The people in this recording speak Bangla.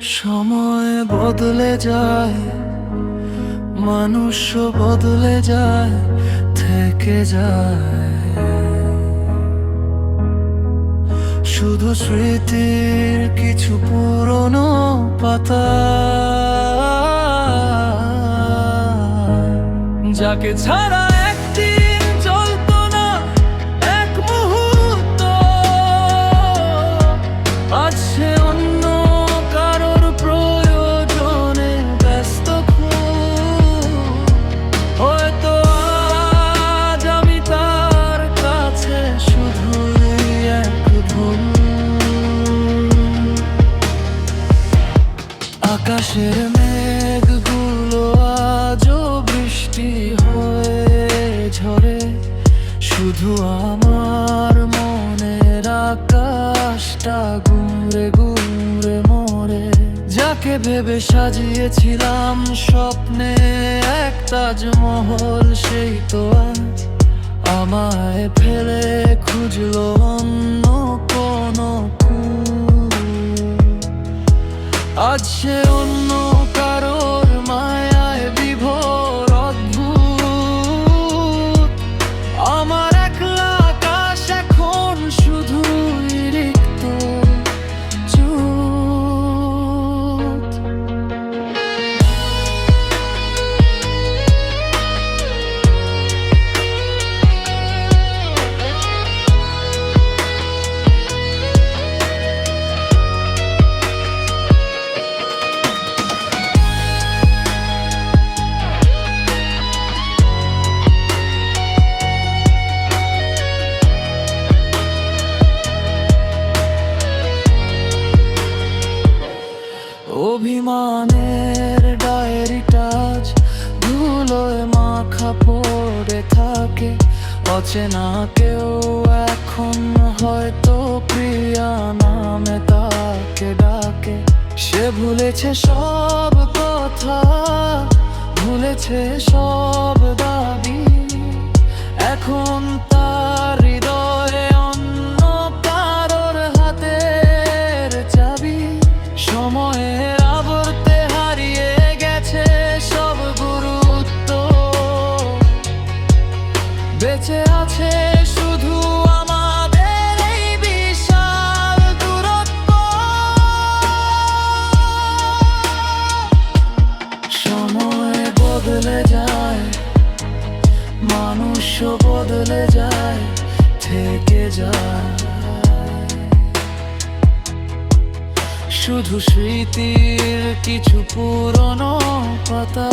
সময় বদলে যায়, মানুষ বদলে যায়, থেকে যায়। শুধু স্মৃতির কিছু পুরনো পাতা, যাকে ছাড়া আকাশের মেঘগুলো আজও বৃষ্টি হয়ে ঝরে শুধু আমার মনের আকাশটা ঘুরে ঘুরে মরে যাকে ভেবে সাজিয়েছিলাম স্বপ্নে এক তাজমহল, সেই তো আজ আমায় ফেলে খুঁজলো অন্য কোনো। আজ সে অভিমানের ডায়েরিটা আজ ধুলোয় মাখা পড়ে থাকে। অচেনা কেউ এখন হয়তো প্রিয়া নামে তাকে ডাকে। সে ভুলেছে সব কথা, ভুলেছে সব দাবি। এখন মানুষও বদলে যায় থেকে যায়। শুধু স্মৃতির কিছু পুরনো পাতা।